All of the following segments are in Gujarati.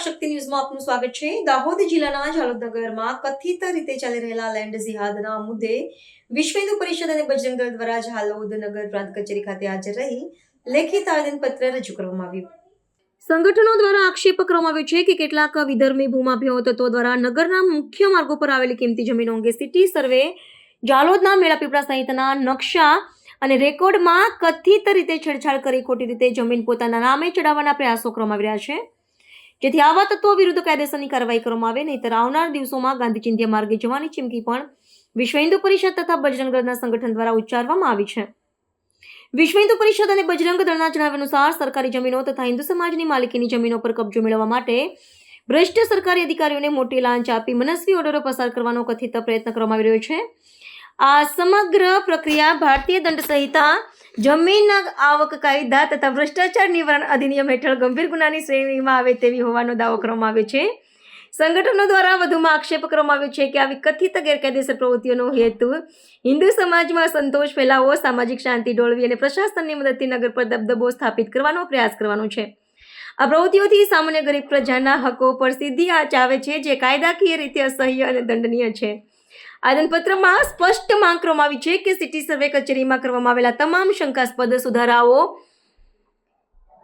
વાક શક્તિ ન્યૂઝમાં આપનું સ્વાગત છે. દાહોદ જિલ્લાના જાલોદ નગરમાં કથિત રીતે ચાલી રહેલા લેન્ડ જિહાદના મુદ્દે વિશ્વ હિન્દુ પરિષદ અને બજરંગ દળ દ્વારા જાલોદ નગર પ્રાંત કચેરી ખાતે હાજર રહી લેખિત આવેદનપત્ર રજૂ કરવામાં આવ્યું. સંગઠનો દ્વારા આક્ષેપ કરવામાં આવ્યો છે કે કેટલાક વિધર્મી ભૂમાભ્યો તત્વો દ્વારા નગરના મુખ્ય માર્ગો પર આવેલી કિંમતી જમીનો અંગે સિટી સર્વે, જાલોદના મેળાપીપળા સહિતના નકશા અને રેકોર્ડમાં કથિત રીતે છેડછાડ કરી ખોટી રીતે જમીન પોતાના નામે ચડાવવાના પ્રયાસો કરવામાં આવી રહ્યા છે. જેથી આવા તત્વો વિરુદ્ધ કાયદેસરની કાર્યવાહી કરવામાં આવે, નહીંતર આવનાર દિવસોમાં ગાંધી ચિંધ્યા માર્ગે જવાની ચીમકી પણ વિશ્વ હિન્દુ પરિષદ તથા બજરંગ દળના સંગઠન દ્વારા ઉચ્ચારવામાં આવી છે. વિશ્વ હિન્દુ પરિષદ અને બજરંગ દળના જણાવ્યા અનુસાર સરકારી જમીનો તથા હિન્દુ સમાજની માલિકીની જમીનો પર કબજો મેળવવા માટે ભ્રષ્ટ સરકારી અધિકારીઓને મોટી લાંચ આપી મનસ્વી ઓર્ડરો પસાર કરવાનો કથિત પ્રયત્ન કરવામાં આવી રહ્યો છે. આ સમગ્ર પ્રક્રિયા ભારતીય દંડ સંહિતા જમીનના આવક કાયદા તથા ભ્રષ્ટાચાર નિવારણ અધિનિયમ હેઠળ ગંભીર ગુનાની શ્રેણીમાં આવે તેવી હોવાનો દાવો કરવામાં આવ્યો છે. સંગઠનો દ્વારા વધુમાં આક્ષેપ કરવામાં આવ્યો છે કે આવી કથિત ગેરકાયદેસર પ્રવૃત્તિઓનો હેતુ હિન્દુ સમાજમાં સંતોષ ફેલાવો, સામાજિક શાંતિ ડોળવી અને પ્રશાસનની મદદથી નગર પર દબદબો સ્થાપિત કરવાનો પ્રયાસ કરવાનો છે. આ પ્રવૃત્તિઓથી સામાન્ય ગરીબ પ્રજાના હકો પર સીધી આંચ આવે છે, જે કાયદાકીય રીતે અસહ્ય અને દંડનીય છે. આવેદનપત્રમાં સ્પષ્ટ માંગ કરવામાં આવી છે કે સિટી સર્વે કચેરીમાં કરવામાં આવેલા તમામ શંકાસ્પદ સુધારાઓ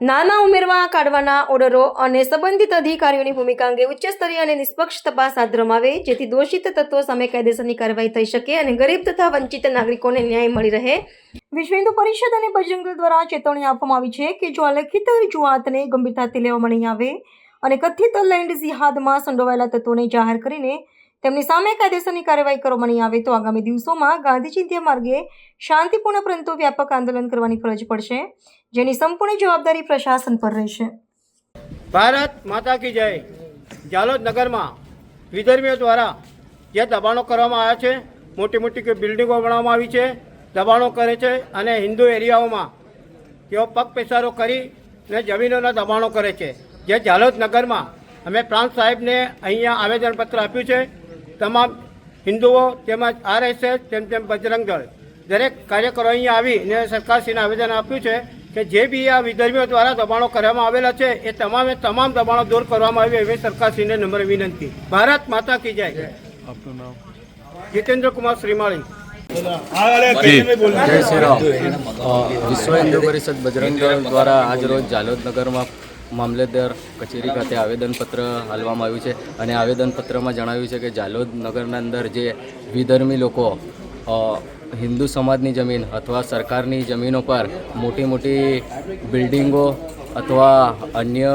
નાના ઉમેરવા કાઢવાના ઓર્ડરો અને સંબંધિત અધિકારીઓની ભૂમિકા અંગે ઉચ્ચ સ્તરીય અને નિષ્પક્ષ તપાસ હાથ ધરવામાં આવે, જેથી દોષિત તત્વો સામે કાયદેસરની કાર્યવાહી થઈ શકે અને ગરીબ તથા વંચિત નાગરિકોને ન્યાય મળી રહે. વિશ્વ હિન્દુ પરિષદ અને બજરંગ દ્વારા ચેતવણી આપવામાં આવી છે કે જો આ લેખિત રજૂઆતને ગંભીરતાથી લેવામાં નહીં આવે અને કથિત લેન્ડ જિહાદમાં સંડોવાયેલા તત્વોને જાહેર કરીને તેમની સામે કાયદેસરની કાર્યવાહી કરવામાં નહીં આવે તો આગામી દિવસોમાં ગાંધી ચિંધ્યા માર્ગે શાંતિપૂર્ણ પરંતુ વ્યાપક આંદોલન કરવાની ફરજ પડશે, જેની સંપૂર્ણ જવાબદારી પ્રશાસન પર રહેશે. ભારત માતા કી જય. જાલોદ નગરમાં વિધર્મીઓ દ્વારા જે દબાણો કરવામાં આવ્યા છે, મોટી મોટી બિલ્ડિંગો બનાવવામાં આવી છે, દબાણો કરે છે અને હિન્દુ એરિયાઓમાં તેઓ પગ પેસારો કરી ને જમીનોના દબાણો કરે છે. જે જાલોદ નગરમાં અમે પ્રાંત સાહેબને અહીંયા આવેદનપત્ર આપ્યું છે તમામ હિન્દુઓ તેમજ આરએસએસ તેમ તેમ બજરંગ દળ દરેક કાર્યકરો અહીંયા આવીને સરકારશ્રીને આવેદન આપ્યું છે કે જે બી આ વિધર્મીઓ દ્વારા દબાણો કરવામાં આવેલા છે એ તમામે તમામ દબાણો દૂર કરવામાં આવે એવી સરકારશ્રીને નમ્ર વિનંતી. ભારત માતા કી જાય. જીતેન્દ્ર કુમાર શ્રીમાળી. જય શ્રી રામ. વિશ્વ હિન્દુ પરિષદ બજરંગ દળ દ્વારા આજરોજ જાલોદ મામલેદાર કચેરી ખાતે આવેદનપત્ર હાલવામાં આવ્યું છે અને આવેદનપત્રમાં જણાવ્યું છે કે જાલોદ નગરના અંદર જે વિધર્મી લોકો હિન્દુ સમાજની જમીન અથવા સરકારની જમીનો પર મોટી મોટી બિલ્ડિંગો અથવા અન્ય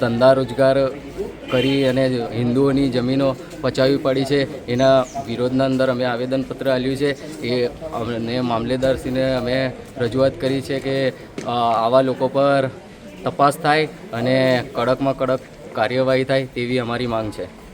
ધંધા રોજગાર કરી અને હિન્દુઓની જમીનો પચાવી પડી છે. એના વિરોધના અંદર અમે આવેદનપત્ર આપ્યું છે. એ અમને મામલેદારશ્રીને અમે રજૂઆત કરી છે કે આવા લોકો પર તપાસ થાય અને કડકમાં કડક કાર્યવાહી થાય તેવી અમારી માંગ છે.